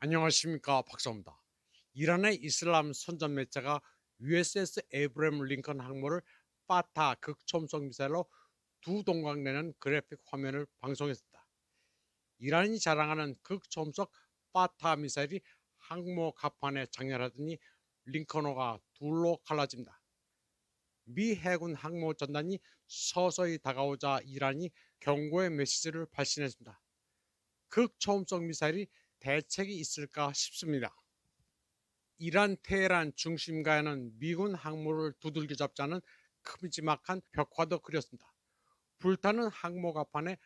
안녕하십니까 박사입니다. 이란의 이슬람 선전 매체가 USS 에이브램 링컨 항모를 파타 극초음속 미사일로 두 동강 내는 그래픽 화면을 방송했습니다. 이란이 자랑하는 극초음속 파타 미사일이 항모 갑판에 장렬하더니 링컨호가 둘로 갈라집니다. 미 해군 항모 전단이 서서히 다가오자 이란이 경고의 메시지를 발신했습니다. 극초음속 미사일이 대책이 있을까 싶습니다. 이란 테헤란 중심가에는 미군 항모를 두들겨 잡자는 큼지막한 벽화도 그렸습니다. 불타는 항모 갑판에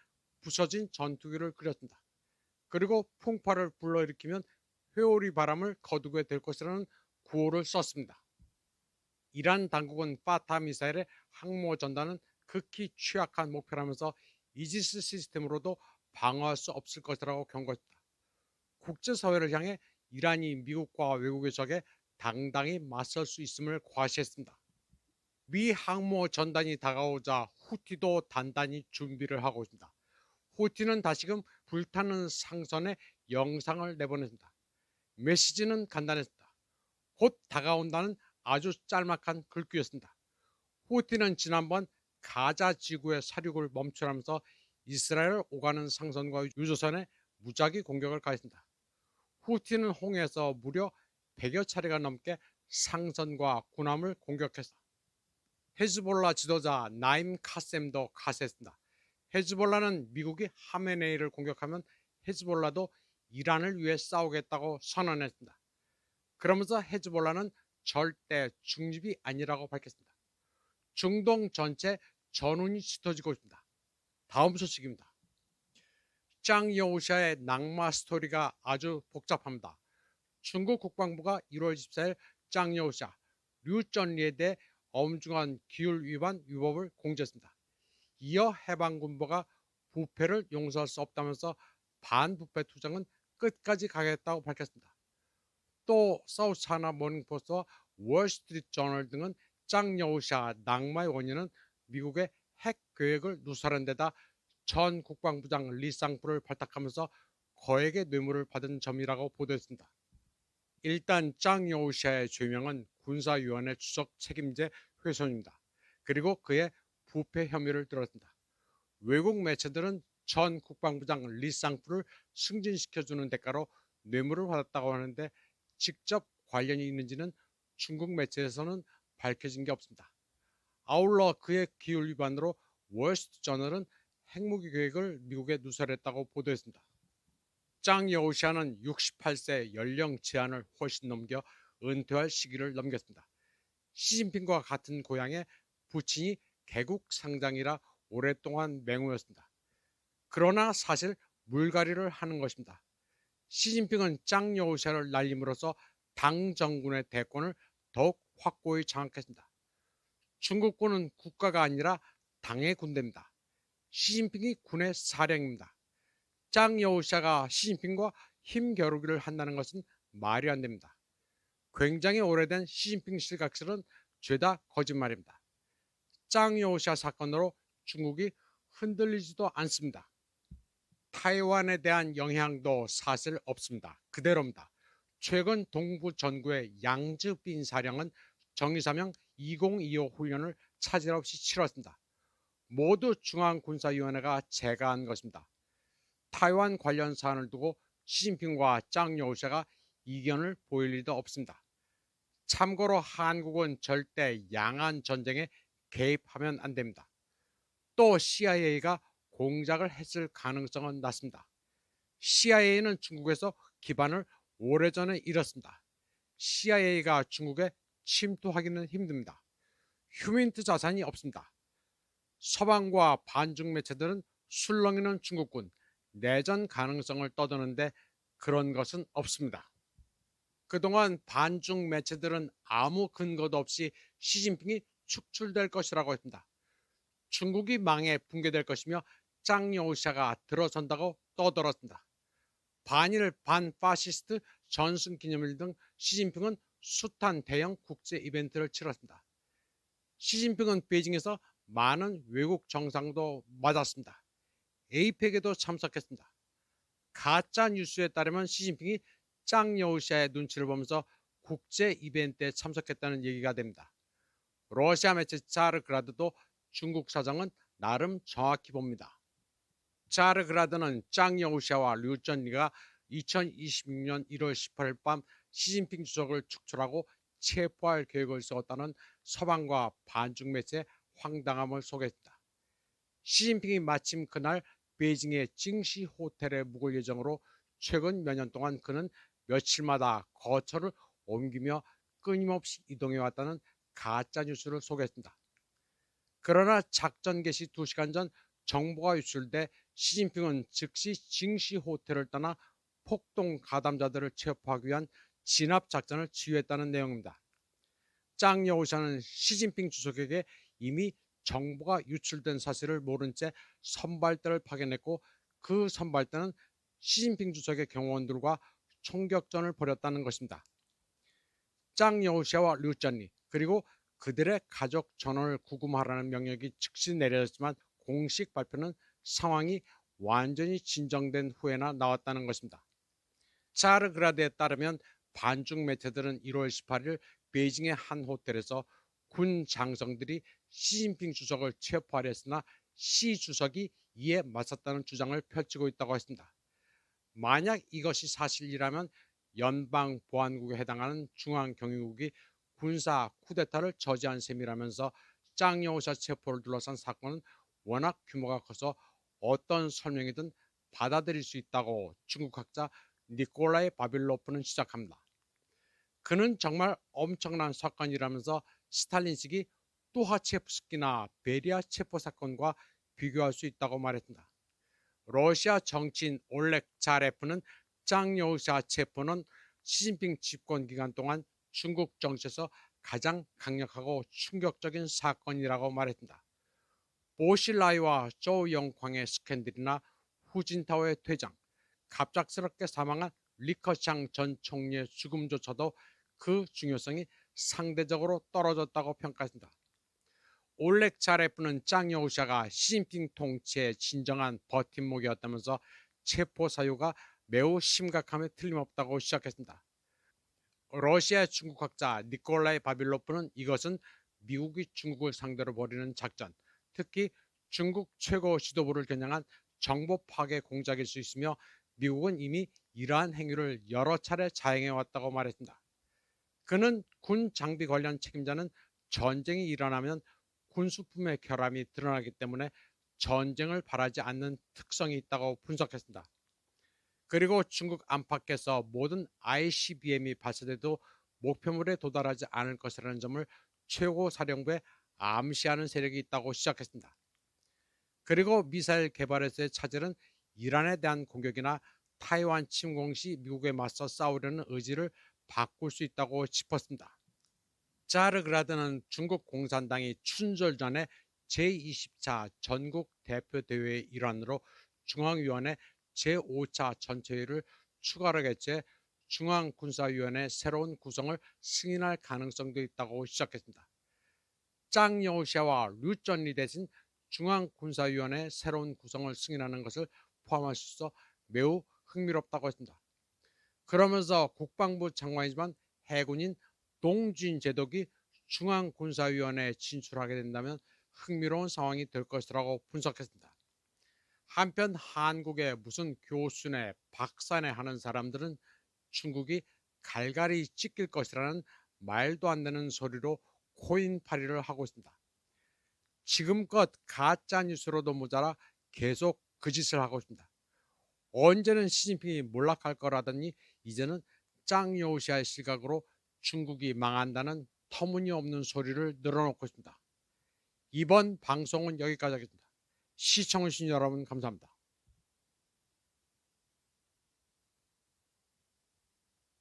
부서진 전투기를 그렸습니다. 그리고 풍파를 불러일으키면 회오리 바람을 거두게 될 것이라는 구호를 썼습니다. 이란 당국은 파타 미사일의 항모 전단은 극히 취약한 목표라면서 이지스 시스템으로도 방어할 수 없을 것이라고 경고했습니다. 국제사회를 향해 이란이 미국과 외국의 적에 당당히 맞설 수 있음을 과시했습니다. 미 항모 전단이 다가오자 후티도 단단히 준비를 하고 있습니다. 후티는 다시금 불타는 상선에 영상을 내보냈습니다. 메시지는 간단했습니다. 곧 다가온다는 아주 짤막한 글귀였습니다. 후티는 지난번 가자 지구의 사륙을 멈추라면서 이스라엘 오가는 상선과 유조선에 무작위 공격을 가했습니다. 후티는 홍해에서 무려 100여 차례가 넘게 상선과 군함을 공격했다. 헤즈볼라 지도자 나임 카셈도 가세했습니다. 헤즈볼라는 미국이 하메네이를 공격하면 헤즈볼라도 이란을 위해 싸우겠다고 선언했습니다. 그러면서 헤즈볼라는 절대 중립이 아니라고 밝혔습니다. 중동 전체 전운이 짙어지고 있습니다. 다음 소식입니다. 짱 여우샤의 낙마 스토리가 아주 복잡합니다. 중국 국방부가 1월 24일 짱 여우샤 류전리에 대해 엄중한 기율 위반 위법을 공지했습니다. 이어 해방군부가 부패를 용서할 수 없다면서 반부패 투쟁은 끝까지 가겠다고 밝혔습니다. 또 사우스 차나 모닝포스트와 월스트리트 저널 등은 짱 여우샤 낙마의 원인은 미국의 핵 계획을 누설한 데다 전 국방부장 리쌍프를 발탁하면서 거액의 뇌물을 받은 점이라고 보도했습니다. 일단 짱 여우샤의 죄명은 군사위원회 주석 책임제 훼손입니다. 그리고 그의 부패 혐의를 들었습니다. 외국 매체들은 전 국방부장 리쌍프를 승진시켜주는 대가로 뇌물을 받았다고 하는데 직접 관련이 있는지는 중국 매체에서는 밝혀진 게 없습니다. 아울러 그의 기율 위반으로 월스트 저널은 핵무기 계획을 미국에 누설했다고 보도했습니다. 짱 여우샤는 68세 연령 제한을 훨씬 넘겨 은퇴할 시기를 넘겼습니다. 시진핑과 같은 고향의 부친이 개국 상장이라 오랫동안 맹우였습니다. 그러나 사실 물갈이를 하는 것입니다. 시진핑은 짱 여우샤를 날림으로써 당 정군의 대권을 더욱 확고히 장악했습니다. 중국군은 국가가 아니라 당의 군대입니다. 시진핑이 군의 사령입니다. 짱 여우샤가 시진핑과 힘겨루기를 한다는 것은 말이 안 됩니다. 굉장히 오래된 시진핑 실각설은 죄다 거짓말입니다. 짱 여우샤 사건으로 중국이 흔들리지도 않습니다. 타이완에 대한 영향도 사실 없습니다. 그대로입니다. 최근 동부 전구의 양즈빈 사령은 정의사명 2025 훈련을 차질 없이 치렀습니다. 모두 중앙군사위원회가 제가한 것입니다. 타이완 관련 사안을 두고 시진핑과 짱 여우샤가 이견을 보일 리도 없습니다. 참고로 한국은 절대 양안 전쟁에 개입하면 안 됩니다. 또 CIA가 공작을 했을 가능성은 낮습니다. CIA는 중국에서 기반을 오래전에 잃었습니다. CIA가 중국에 침투하기는 힘듭니다. 휴민트 자산이 없습니다. 서방과 반중 매체들은 술렁이는 중국군 내전 가능성을 떠드는데 그런 것은 없습니다. 그동안 반중 매체들은 아무 근거도 없이 시진핑이 축출될 것이라고 했습니다. 중국이 망해 붕괴될 것이며 짱여우샤가 들어선다고 떠들었습니다. 반일 반파시스트 전승 기념일 등 시진핑은 숱한 대형 국제 이벤트를 치렀습니다. 시진핑은 베이징에서 많은 외국 정상도 맞았습니다. 에이펙에도 참석했습니다. 가짜 뉴스에 따르면 시진핑이 짱 여우시아의 눈치를 보면서 국제 이벤트에 참석했다는 얘기가 됩니다. 러시아 매체 자르그라드도 중국 사정은 나름 정확히 봅니다. 자르그라드는 짱 여우시아와 류전리가 2026년 1월 18일 밤 시진핑 주석을 축출하고 체포할 계획을 세웠다는 서방과 반중 매체의 황당함을 소개했다. 시진핑이 마침 그날 베이징의 징시 호텔에 묵을 예정으로 최근 몇 년 동안 그는 며칠마다 거처를 옮기며 끊임없이 이동해 왔다는 가짜 뉴스를 소개했습니다. 그러나 작전 개시 2시간 전 정보가 유출돼 시진핑은 즉시 징시 호텔을 떠나 폭동 가담자들을 체포하기 위한 진압 작전을 지휘했다는 내용입니다. 짱 여우샤는 시진핑 주석에게 이미 정보가 유출된 사실을 모른 채 선발대를 파견했고 그 선발대는 시진핑 주석의 경호원들과 총격전을 벌였다는 것입니다. 짱 여우샤와 류전리 그리고 그들의 가족 전원을 구금하라는 명령이 즉시 내려졌지만 공식 발표는 상황이 완전히 진정된 후에나 나왔다는 것입니다. 차르그라드에 따르면 반중 매체들은 1월 18일 베이징의 한 호텔에서 군 장성들이 시진핑 주석을 체포하려 했으나 시 주석이 이에 맞섰다는 주장을 펼치고 있다고 했습니다. 만약 이것이 사실이라면 연방 보안국에 해당하는 중앙 경유국이 군사 쿠데타를 저지한 셈이라면서 짱 여우샤 체포를 둘러싼 사건은 워낙 규모가 커서 어떤 설명이든 받아들일 수 있다고 중국 학자 니콜라이 바빌로프는 시작합니다. 그는 정말 엄청난 사건이라면서 스탈린식이 또하 체프스키나 베리아 체포 사건과 비교할 수 있다고 말했습니다. 러시아 정치인 올렉 자레프는 짱 여우샤 체포는 시진핑 집권 기간 동안 중국 정치에서 가장 강력하고 충격적인 사건이라고 말했습니다. 보실라이와 조영광의 스캔들이나 후진타오의 퇴장, 갑작스럽게 사망한 리커샹 전 총리의 죽음조차도 그 중요성이 상대적으로 떨어졌다고 평가했습니다. 올렉 자레프는 짱 여우샤가 시진핑 통치의 진정한 버팀목이었다면서 체포 사유가 매우 심각함에 틀림없다고 시작했습니다. 러시아 중국학자 니콜라이 바빌로프는 이것은 미국이 중국을 상대로 벌이는 작전, 특히 중국 최고 지도부를 겨냥한 정보 파괴 공작일 수 있으며 미국은 이미 이러한 행위를 여러 차례 자행해 왔다고 말했습니다. 그는 군 장비 관련 책임자는 전쟁이 일어나면 군수품의 결함이 드러나기 때문에 전쟁을 바라지 않는 특성이 있다고 분석했습니다. 그리고 중국 안팎에서 모든 ICBM이 발사돼도 목표물에 도달하지 않을 것이라는 점을 최고 사령부에 암시하는 세력이 있다고 시작했습니다. 그리고 미사일 개발에서의 차질은 이란에 대한 공격이나 타이완 침공 시 미국에 맞서 싸우려는 의지를 바꿀 수 있다고 짚었습니다. 자르그라드는 중국 공산당이 춘절 전에 제20차 전국 대표대회의 일환으로 중앙위원회 제5차 전체회를 추가로 개최 중앙군사위원회 새로운 구성을 승인할 가능성도 있다고 시작했습니다. 짱 여우샤와 류전리 대신 중앙군사위원회 새로운 구성을 승인하는 것을 포함할 수 있어 매우 흥미롭다고 했습니다. 그러면서 국방부 장관이지만 해군인 동진 제독이 중앙군사위원회에 진출하게 된다면 흥미로운 상황이 될 것이라고 분석했습니다. 한편 한국의 무슨 교수네 박사네 하는 사람들은 중국이 갈갈이 찢길 것이라는 말도 안 되는 소리로 코인팔이를 하고 있습니다. 지금껏 가짜 뉴스로도 모자라 계속 그 짓을 하고 있습니다. 언제는 시진핑이 몰락할 거라더니 이제는 짱 여우시아의 시각으로 중국이 망한다는 터무니없는 소리를 늘어놓고 있습니다. 이번 방송은 여기까지 하겠습니다. 시청해주신 여러분 감사합니다.